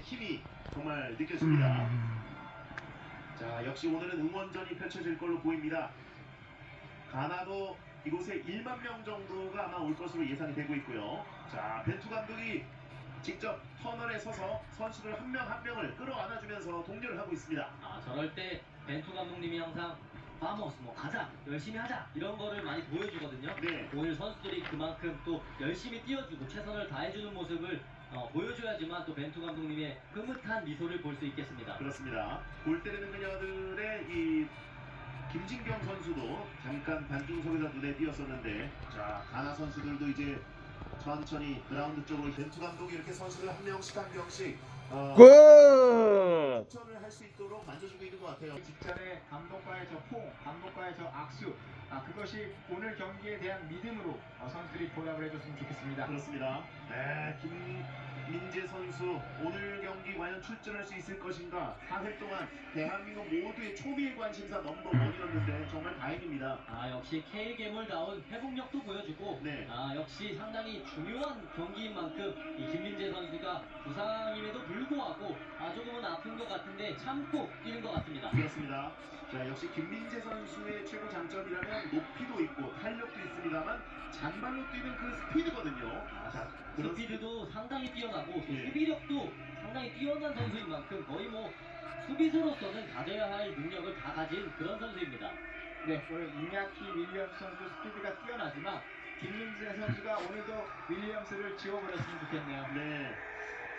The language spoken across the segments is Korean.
힘이 정말 느껴집니다. 자, 역시 오늘은 응원전이 펼쳐질 걸로 보입니다. 가나도 이곳에 1만 명 정도가 아마 올 것으로 예상이 되고 있고요. 자, 벤투 감독이 직접 터널에 서서 선수들 한 명 한 명을 끌어안아주면서 독려를 하고 있습니다. 아, 저럴 때 벤투 감독님이 항상 파머스 뭐 가자 열심히 하자 이런 거를 많이 보여주거든요. 네, 오늘 선수들이 그만큼 또 열심히 뛰어주고 최선을 다해주는 모습을 어, 보여줘야지만 또 벤투 감독님의 흐뭇한 미소를 볼 수 있겠습니다. 그렇습니다. 골 때리는 그녀들의 이 김진경 선수도 잠깐 반중석에서 눈에 띄었었는데 자 가나 선수들도 이제 천천히 그라운드 쪽으로 벤투 감독이 이렇게 선수를 한 명씩 한 명씩 어, 골! 추천을 할 수 있도록 만져주고 있는 것 같아요. 직전에 감독과의 저 포, 감독과의 저 악수, 아 그것이 오늘 경기에 대한 믿음으로 어, 선 수들이 보답을 해줬으면 좋겠습니다. 그렇습니다. 네, 김민재 선수 오늘 경기 과연 출전할 수 있을 것인가? 4회 동안 대한민국 모두의 초미의 관심사 넘버 원이었는데 정말 다행입니다. 아 역시 K 괴물다운 회복력도 보여주고 네. 아 역시 상당히 중요한 경기인 만큼 이 김민재 선수가 부상임에도 불구하고 아 조금은 아픈 것 같은데 참고 뛰는 것 같습니다. 그렇습니다. 자, 역시 김민재 선수의 최고 장점이라면 높이도 있고 탄력도 있습니다만 잔발로 뛰는 그 스피드거든요. 자, 그런 스피드도 상당히 뛰어나고 또 예. 수비력도 상당히 뛰어난 선수인 만큼 거의 뭐 수비수로서는 가져야 할 능력을 다 가진 그런 선수입니다. 네, 오늘 이냐키 윌리엄스 선수 스피드가 뛰어나지만 김민재 선수가 오늘도 윌리엄스를 지워버렸으면 좋겠네요. 네.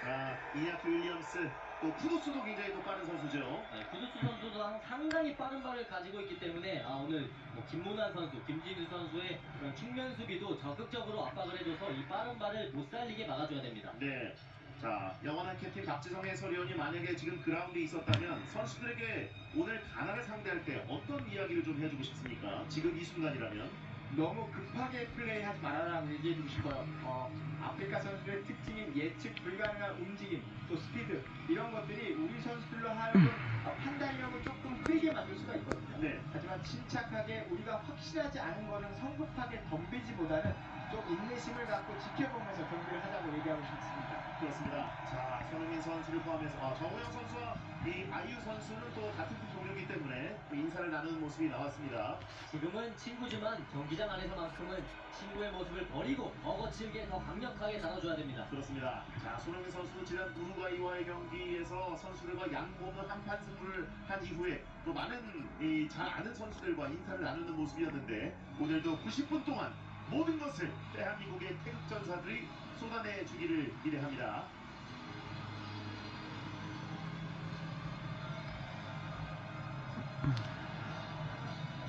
자, 이야키 윌리엄스 또 쿠도스도 굉장히 또 빠른 선수죠. 네, 구두수 선수도 상- 상당히 빠른 발을 가지고 있기 때문에 아, 오늘 뭐 김문환 선수, 김진우 선수의 그런 측면 수비도 적극적으로 압박을 해줘서 이 빠른 발을 못 살리게 막아줘야 됩니다. 네. 자, 영원한 캡틴 박지성 해설위원이 만약에 지금 그라운드에 있었다면 선수들에게 오늘 가나를 상대할 때 어떤 이야기를 좀 해주고 싶습니까? 지금 이 순간이라면. 너무 급하게 플레이하지 말아라는 얘기해 주고 싶어요. 어, 아프리카 선수들의 특징인 예측 불가능한 움직임, 또 스피드 이런 것들이 우리 선수들로 하여금 어, 판단력을 조금 흐리게 만들 수가 있거든요. 네. 하지만 침착하게 우리가 확실하지 않은 거는 성급하게 덤비지보다는 좀 인내심을 갖고 지켜보면서 경기를 하자고 얘기하고 싶습니다. 그렇습니다. 자, 손흥민 선수를 포함해서 아, 정우영 선수와 이 아이유 선수는 또 같은 팀 동료이기 때문에 또 인사를 나누는 모습이 나왔습니다. 지금은 친구지만 경기장 안에서만큼은 친구의 모습을 버리고 더 거칠게 더 강력하게 나눠줘야 됩니다. 그렇습니다. 자, 손흥민 선수도 지난 우루과이와의 경기에서 선수들과 양몸을 한판 승부를 한 이후에 또 많은 이 잘 아는 선수들과 인사를 나누는 모습이었는데 오늘도 90분 동안 모든 것을 대한민국의 태극 전사들이 쏟아내 주기를 기대합니다.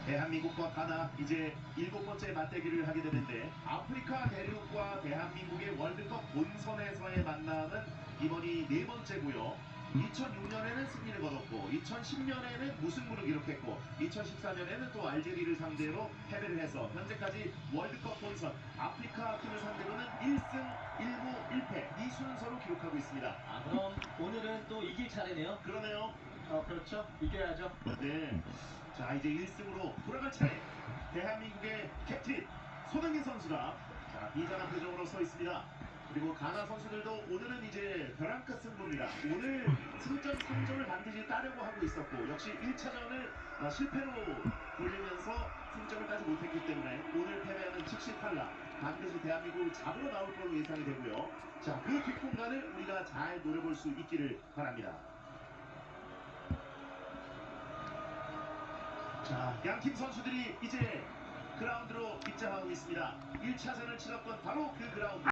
대한민국과 가나 이제 일곱 번째 맞대결을 하게 되는데 아프리카 대륙과 대한민국의 월드컵 본선에서의 만남은 이번이 네 번째고요. 2006년에는 승리를 거뒀고 2010년에는 무승부를 기록했고 2014년에는 또 알제리를 상대로 패배를 해서 현재까지 월드컵 본선 아프리카 팀을 상대로는 1승 1무 1패 이 순서로 기록하고 있습니다. 아 그럼 오늘은 또 이길 차례네요. 그러네요. 어, 그렇죠. 이겨야죠. 네. 자 이제 1승으로 돌아갈 차례. 대한민국의 캡틴 손흥민 선수가 자 비장한 표정으로 서 있습니다. 그리고 가나 선수들도 오늘은 이제 벼랑 끝 승부입니다. 오늘 승점 3점을 반드시 따려고 하고 있었고 역시 1차전을 실패로 돌리면서 승점을 따지 못했기 때문에 오늘 패배하는 즉시 탈락. 반드시 대한민국을 잡으러 나올 걸로 예상이 되고요. 자 그 뒷공간을 우리가 잘 노려볼 수 있기를 바랍니다. 자, 양팀 선수들이 이제 그라운드로 입장하고 있습니다. 1차전을 치렀던 바로 그 그라운드.